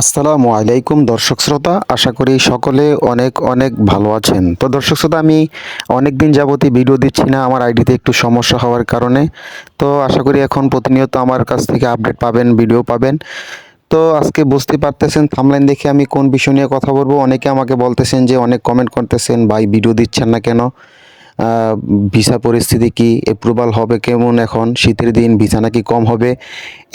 আসসালামু আলাইকুম, দর্শক শ্রোতা। আশা করি সকলে অনেক অনেক ভালো আছেন। তো দর্শক শ্রোতা, আমি অনেক দিন যাবতই ভিডিও দিচ্ছি না, আমার আইডিতে একটু সমস্যা হওয়ার কারণে। তো আশা করি এখন প্রতিনিয়ত আমার কাছ থেকে আপডেট পাবেন, ভিডিও পাবেন। তো আজকে বুঝতে পারতেছেন থামলাইন দেখে আমি কোন বিষয় নিয়ে কথা বলব। অনেকে আমাকে বলতেছেন যে, অনেক কমেন্ট করতেছেন, ভাই, ভিডিও দিচ্ছেন না কেন? ভিসা পরিস্থিতি কি অ্যাপ্রুভাল হবে কেমন এখন, শীতের দিন, ভিসা নাকি কম হবে?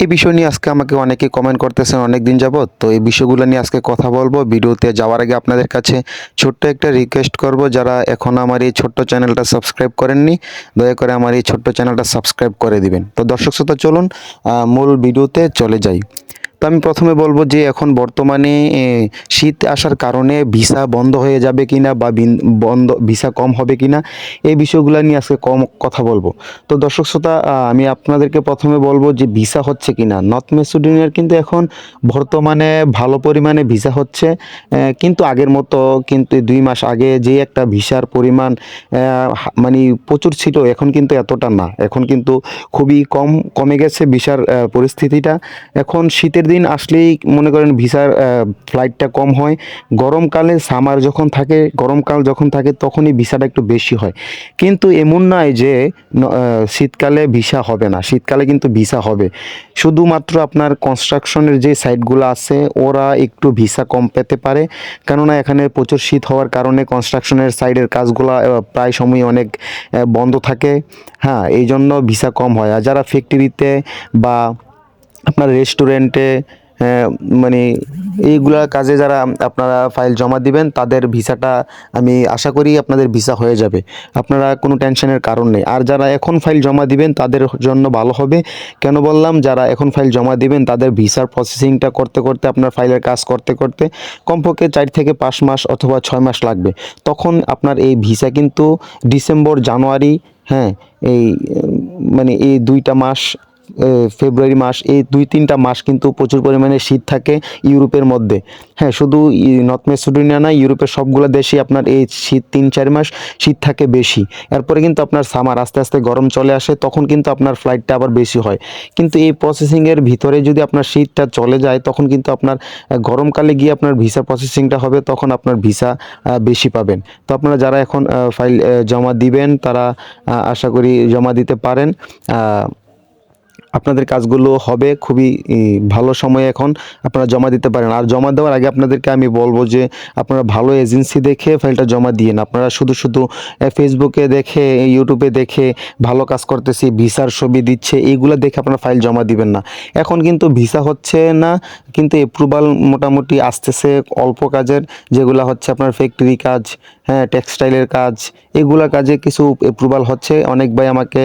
এই বিষয় নিয়ে আজকে আমাকে অনেকে কমেন্ট করতেছেন অনেক দিন যাবত তো এই বিষয়গুলো নিয়ে আজকে কথা বলব। ভিডিওতে যাওয়ার আগে আপনাদের কাছে ছোট্ট একটা রিকোয়েস্ট করব। যারা এখন আমার এই ছোট্ট চ্যানেলটা সাবস্ক্রাইব করেননি, দয়া করে আমার এই ছোট্ট চ্যানেলটা সাবস্ক্রাইব করে দিবেন। তো দর্শক শ্রোতা, চলুন মূল ভিডিওতে চলে যাই। তো আমি প্রথমে বলব যে এখন বর্তমানে শীত আসার কারণে ভিসা বন্ধ হয়ে যাবে কিনা বা বিন- বন্ধ, ভিসা কম হবে কিনা, এই বিষয়গুলো নিয়ে আজকে কম কথা বলব। তো দর্শক শ্রোতা আমি আপনাদেরকে প্রথমে বলব যে ভিসা হচ্ছে কিনা। নর্থ মেসিডোনিয়ার কিন্তু এখন বর্তমানে ভালো পরিমাণে ভিসা হচ্ছে কিন্তু আগের মতো কিন্তু দুই মাস আগে যে একটা ভিসার পরিমাণ মানে প্রচুর ছিল, এখন কিন্তু এতটা না। এখন কিন্তু খুবই কম, কমে গেছে ভিসার পরিস্থিতিটা। এখন শীতের দিন আসলেই মনে করেন ভিসার ফ্লাইটটা কম হয়। গরমকালে সামার যখন থাকে, গরমকাল যখন থাকে তখনই ভিসাটা একটু বেশি হয়। কিন্তু এমন নয় যে শীতকালে ভিসা হবে না, শীতকালে কিন্তু ভিসা হবে। শুধুমাত্র আপনার কনস্ট্রাকশনের যে সাইটগুলো আছে, ওরা একটু ভিসা কম পেতে পারে। কেননা এখানে প্রচুর শীত হওয়ার কারণে কনস্ট্রাকশনের সাইডের কাজগুলো প্রায় সময় অনেক বন্ধ থাকে। হ্যাঁ এই জন্য ভিসা কম হয়। আর যারা ফ্যাক্টরিতে বা আপনার রেস্টুরেন্টে মানে এইগুলা কাজে যারা আপনারা ফাইল জমা দিবেন, তাদের ভিসাটা আমি আশা করি আপনাদের ভিসা হয়ে যাবে। আপনারা কোনো টেনশনের কারণ নেই। আর যারা এখন ফাইল জমা দিবেন, তাদের জন্য ভালো হবে। কেন বললাম? যারা এখন ফাইল জমা দিবেন, তাদের ভিসার প্রসেসিংটা করতে করতে, আপনার ফাইলের কাজ করতে করতে কমপক্ষে চার থেকে পাঁচ মাস অথবা ছয় মাস লাগবে। তখন আপনার এই ভিসা কিন্তু ডিসেম্বর জানুয়ারি হ্যাঁ এই মানে এই দুইটা মাস ফেব্রুয়ারি মাস, এই দুই তিনটা মাস কিন্তু প্রচুর পরিমাণে শীত থাকে ইউরোপের মধ্যে। হ্যাঁ শুধু নর্থ মেসিডোনিয়া না, ইউরোপের সবগুলো দেশে আপনার এই শীত তিন চার মাস শীত থাকে বেশি। এরপরে কিন্তু আপনার সামার আস্তে আস্তে গরম চলে আসে, তখন কিন্তু আপনার ফ্লাইটটা আবার বেশি হয়। কিন্তু এই প্রসেসিংয়ের ভিতরে যদি আপনার শীতটা চলে যায়, তখন কিন্তু আপনার গরমকালে গিয়ে আপনার ভিসা প্রসেসিংটা হবে, তখন আপনার ভিসা বেশি পাবেন। তো আপনারা যারা এখন ফাইল জমা দিবেন, তারা আশা করি জমা দিতে পারেন। আপনাদের কাজগুলো হবে খুবই ভালো সময় এখন আপনারা জমা দিতে পারেন। আর জমা দেওয়ার আগে আপনাদেরকে আমি বলব যে আপনারা ভালো এজেন্সি দেখে ফাইলটা জমা দিয়েন আপনারা শুধু শুধু ফেসবুকে দেখে ইউটিউবে দেখে ভালো কাজ করতেছি, ভিসার ছবি দিচ্ছে, এইগুলো দেখে আপনারা ফাইল জমা দিবেন না। এখন কিন্তু ভিসা হচ্ছে না, কিন্তু অ্যাপ্রুভাল মোটামুটি আসতেছে অল্প কাজের, যেগুলো হচ্ছে আপনার ফ্যাক্টরি কাজ হ্যাঁ টেক্সটাইলের কাজ, এগুলা কাজে কিছু অ্যাপ্রুভাল হচ্ছে। অনেক ভাই আমাকে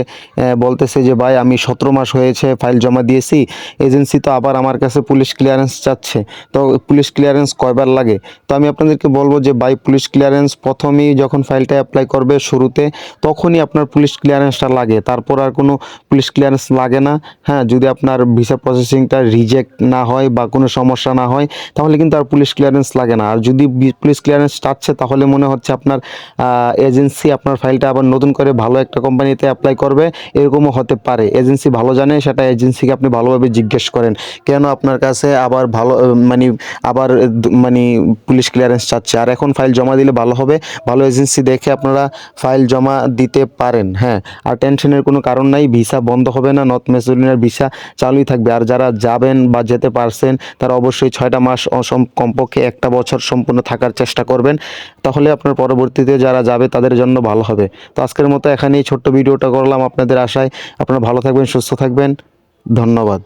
বলতেছে যে, ভাই, আমি সতেরো মাস হয়েছে ফাইল জমা দিয়েছি। এজেন্সি তো আবার আমার কাছে পুলিশ ক্লিয়ারেন্স চাচ্ছে। তো পুলিশ ক্লিয়ারেন্স কয়বার লাগে? তো আমি আপনাদেরকে বলব যে বাই পুলিশ ক্লিয়ারেন্স প্রথমেই যখন ফাইলটা অ্যাপ্লাই করবে শুরুতে, তখনই আপনার পুলিশ ক্লিয়ারেন্সটা লাগে। তারপর আর কোনো পুলিশ ক্লিয়ারেন্স লাগে না। হ্যাঁ যদি আপনার ভিসা প্রসেসিংটা রিজেক্ট না হয় বা কোনো সমস্যা না হয়, তাহলে কিন্তু আর পুলিশ ক্লিয়ারেন্স লাগে না। আর যদি পুলিশ ক্লিয়ারেন্স চাচ্ছে, তাহলে মনে হচ্ছে আপনার এজেন্সি আপনার ফাইলটা আবার নতুন করে ভালো একটা কোম্পানিতে অ্যাপ্লাই করবে। এরকমও হতে পারে। এজেন্সি ভালো জানে সেটা এজেন্সিকে আপনি ভালোভাবে জিজ্ঞেস করেন, কেন আপনার কাছে আবার ভালো মানে আবার মানে পুলিশ ক্লিয়ারেন্স চাচ্ছে? আর এখন ফাইল জমা দিলে ভালো হবে, ভালো এজেন্সি দেখে আপনারা ফাইল জমা দিতে পারেন হ্যাঁ। আর টেনশনের কোনো কারণ নাই ভিসা বন্ধ হবে না নর্থ মেসিডোনিয়ার ভিসা চালুই থাকবে। আর যারা যাবেন বা যেতে পারছেন, তারা অবশ্যই ছয়টা মাস অসম- কমপক্ষে একটা বছর সম্পূর্ণ থাকার চেষ্টা করবেন। তাহলে আপনার পরবর্তীতে যারা যাবে, তাদের জন্য ভালো হবে। তো আজকের মতো এখানেই ছোট্ট ভিডিওটা করলাম আপনাদের আশায়। আপনারা ভালো থাকবেন, সুস্থ থাকবেন। ধন্যবাদ।